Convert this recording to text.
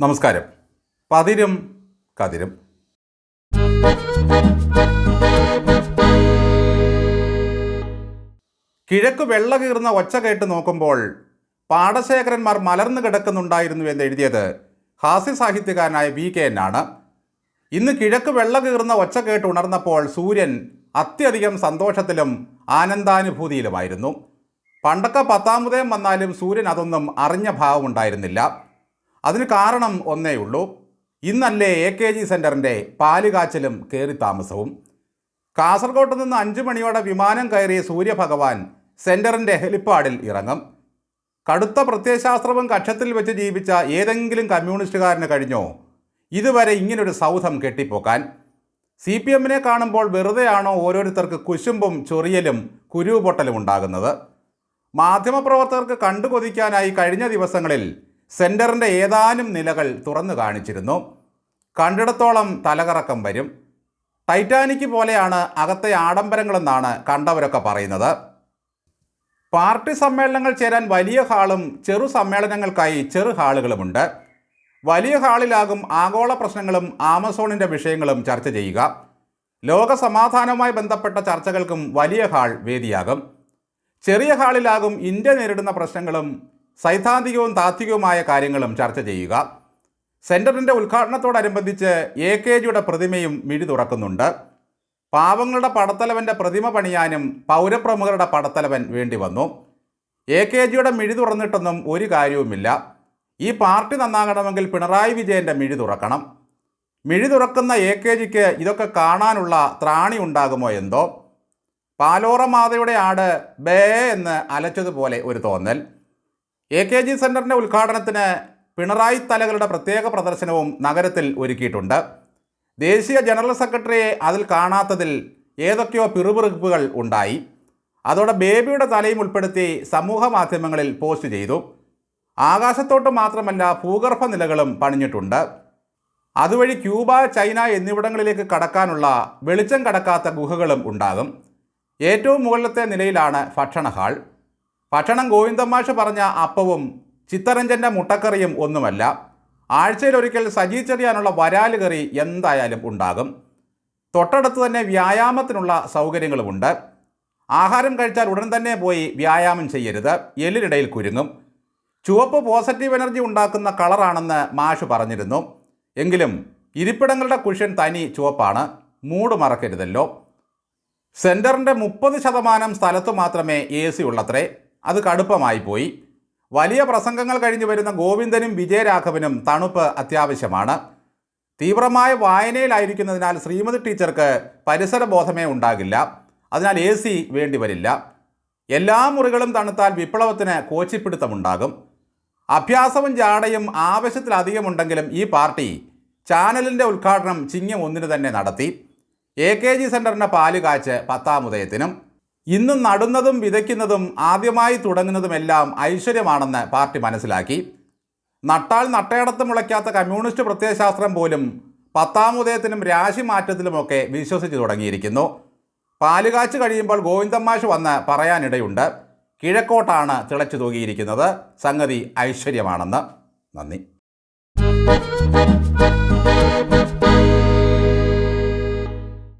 നമസ്കാരം. പതിരും കതിരും. കിഴക്ക് വെള്ള കീർന്ന ഒച്ച കേട്ട് നോക്കുമ്പോൾ പാടശേഖരന്മാർ മലർന്നു കിടക്കുന്നുണ്ടായിരുന്നു എന്ന് എഴുതിയത് ഹാസ്യ സാഹിത്യകാരനായ വി കെ ആണ്. ഇന്ന് കിഴക്ക് വെള്ള കീർന്ന ഒച്ച കേട്ട് ഉണർന്നപ്പോൾ സൂര്യൻ അത്യധികം സന്തോഷത്തിലും ആനന്ദാനുഭൂതിയിലുമായിരുന്നു. പണ്ടൊക്കെ പത്താമുദയം വന്നാലും സൂര്യൻ അതൊന്നും അറിഞ്ഞ ഭാവമുണ്ടായിരുന്നില്ല. അതിന് കാരണം ഒന്നേ ഉള്ളൂ. ഇന്നല്ലേ എ കെ ജി സെന്ററിന്റെ പാൽ കാച്ചലും കയറി താമസവും. കാസർഗോട്ട് നിന്ന് അഞ്ചു മണിയോടെ വിമാനം കയറിയ സൂര്യഭഗവാൻ സെന്ററിന്റെ ഹെലിപ്പാഡിൽ ഇറങ്ങും. കടുത്ത പ്രത്യയശാസ്ത്രവും കക്ഷത്തിൽ വെച്ച് ജീവിച്ച ഏതെങ്കിലും കമ്മ്യൂണിസ്റ്റുകാരന് കഴിഞ്ഞോ? ഇതുവരെ ഇങ്ങനൊരു സൗധം കെട്ടിപ്പോക്കാൻ. സി പി എമ്മിനെ കാണുമ്പോൾ വെറുതെയാണോ ഓരോരുത്തർക്ക് കുശുമ്പും ചൊറിയലും കുരുപൊട്ടലും ഉണ്ടാകുന്നത്? മാധ്യമപ്രവർത്തകർക്ക് കണ്ടു കൊതിക്കാനായി കഴിഞ്ഞ ദിവസങ്ങളിൽ സെന്ററിന്റെ ഏതാനും നിലകൾ തുറന്നു കാണിച്ചിരുന്നു. കണ്ടിടത്തോളം തലകറക്കം വരും. ടൈറ്റാനിക് പോലെയാണ് അകത്തെ ആഡംബരങ്ങളെന്നാണ് കണ്ടവരൊക്കെ പറയുന്നത്. പാർട്ടി സമ്മേളനങ്ങൾ ചേരാൻ വലിയ ഹാളും ചെറു സമ്മേളനങ്ങൾക്കായി ചെറു ഹാളുകളുമുണ്ട്. വലിയ ഹാളിലാകും ആഗോള പ്രശ്നങ്ങളും ആമസോണിന്റെ വിഷയങ്ങളും ചർച്ച ചെയ്യുക. ലോക സമാധാനവുമായി ബന്ധപ്പെട്ട ചർച്ചകൾക്കും വലിയ ഹാൾ വേദിയാകും. ചെറിയ ഹാളിലാകും ഇന്ത്യ നേരിടുന്ന പ്രശ്നങ്ങളും സൈദ്ധാന്തികവും താത്വികവുമായ കാര്യങ്ങളും ചർച്ച ചെയ്യുക. സെന്ററിന്റെ ഉദ്ഘാടനത്തോടനുബന്ധിച്ച് എ കെ ജിയുടെ പ്രതിമയും മിഴി തുറക്കുന്നുണ്ട്. പാവങ്ങളുടെ പടത്തലവന്റെ പ്രതിമ പണിയാനും പൗരപ്രമുഖരുടെ പടത്തലവൻ വേണ്ടി വന്നു. എ കെ ജിയുടെ മിഴി തുറന്നിട്ടൊന്നും ഒരു കാര്യവുമില്ല. ഈ പാർട്ടി നന്നാകണമെങ്കിൽ പിണറായി വിജയന്റെ മിഴി തുറക്കണം. മിഴി തുറക്കുന്ന എ കെ ജിക്ക് ഇതൊക്കെ കാണാനുള്ള ത്രാണി ഉണ്ടാകുമോ എന്തോ? പാലോറ മാതയുടെ ആട് ബേ എന്ന് അലച്ചതുപോലെ ഒരു തോന്നൽ. എ കെ ജി സെന്ററിന്റെ ഉദ്ഘാടനത്തിന് പിണറായി തലകളുടെ പ്രത്യേക പ്രദർശനവും നഗരത്തിൽ ഒരുക്കിയിട്ടുണ്ട്. ദേശീയ ജനറൽ സെക്രട്ടറിയെ അതിൽ കാണാത്തതിൽ ഏതൊക്കെയോ പിറുപിറുപ്പുകൾ ഉണ്ടായി. അതോടെ ബേബിയുടെ തലയും ഉൾപ്പെടുത്തി സമൂഹ മാധ്യമങ്ങളിൽ പോസ്റ്റ് ചെയ്തു. ആകാശത്തോട്ട് മാത്രമല്ല ഭൂഗർഭ നിലകളും പണിഞ്ഞിട്ടുണ്ട്. അതുവഴി ക്യൂബ ചൈന എന്നിവിടങ്ങളിലേക്ക് കടക്കാനുള്ള വെളിച്ചം കടക്കാത്ത ഗുഹകളും ഉണ്ടാകും. ഏറ്റവും മുകളിലത്തെ നിലയിലാണ് ഭക്ഷണ ഹാൾ ഭക്ഷണം ഗോവിന്ദമാഷ് പറഞ്ഞ അപ്പവും ചിത്തരഞ്ജന്റെ മുട്ടക്കറിയും ഒന്നുമല്ല. ആഴ്ചയിലൊരിക്കൽ സജി ചെറിയാനുള്ള വരാൽ കറി എന്തായാലും ഉണ്ടാകും. തൊട്ടടുത്ത് തന്നെ വ്യായാമത്തിനുള്ള സൗകര്യങ്ങളുമുണ്ട്. ആഹാരം കഴിച്ചാൽ ഉടൻ തന്നെ പോയി വ്യായാമം ചെയ്യരുത്. എല്ലിനിടയിൽ കുരുങ്ങും. ചുവപ്പ് പോസിറ്റീവ് എനർജി ഉണ്ടാക്കുന്ന കളറാണെന്ന് മാഷ് പറഞ്ഞിരുന്നു. എങ്കിലും ഇരിപ്പിടങ്ങളുടെ കുഷൻ തനി ചുവപ്പാണ്. മൂട് മറക്കരുതല്ലോ. സെന്ററിന്റെ മുപ്പത് ശതമാനം സ്ഥലത്ത് മാത്രമേ എ സി ഉള്ളത്രേ. അത് കടുപ്പമായി പോയി. വലിയ പ്രസംഗങ്ങൾ കഴിഞ്ഞു വരുന്ന ഗോവിന്ദനും വിജയരാഘവനും തണുപ്പ് അത്യാവശ്യമാണ്. തീവ്രമായ വായനയിലായിരിക്കുന്നതിനാൽ ശ്രീമതി ടീച്ചർക്ക് പരിസര ബോധമേ ഉണ്ടാകില്ല. അതിനാൽ എ സി വേണ്ടി വരില്ല. എല്ലാ മുറികളും തണുത്താൽ വിപ്ലവത്തിന് കോച്ചിപ്പിടുത്തമുണ്ടാകും. അഭ്യാസവും ജാടയും ആവശ്യത്തിലധികമുണ്ടെങ്കിലും ഈ പാർട്ടി ചാനലിന്റെ ഉദ്ഘാടനം ചിങ്ങം ഒന്നിന് തന്നെ നടത്തി. എ കെ ജി സെന്ററിന്റെ പാൽ കാച്ച് പത്താമുദയത്തിനും ഇന്നും നടുന്നതും വിതയ്ക്കുന്നതും ആദ്യമായി തുടങ്ങുന്നതുമെല്ലാം ഐശ്വര്യമാണെന്ന് പാർട്ടി മനസ്സിലാക്കി. നട്ടാൽ നട്ടയടത്ത് മുളയ്ക്കാത്ത കമ്മ്യൂണിസ്റ്റ് പ്രത്യയശാസ്ത്രം പോലും പത്താമുദയത്തിനും രാശി മാറ്റത്തിലുമൊക്കെ വിശ്വസിച്ച് തുടങ്ങിയിരിക്കുന്നു. പാലുകാച്ച് കഴിയുമ്പോൾ ഗോവിന്ദമാഷ് വന്ന് പറയാനിടയുണ്ട്. കിഴക്കോട്ടാണ് തിളച്ചു തൂകിയിരിക്കുന്നത്. സംഗതി ഐശ്വര്യമാണെന്ന്. നന്ദി.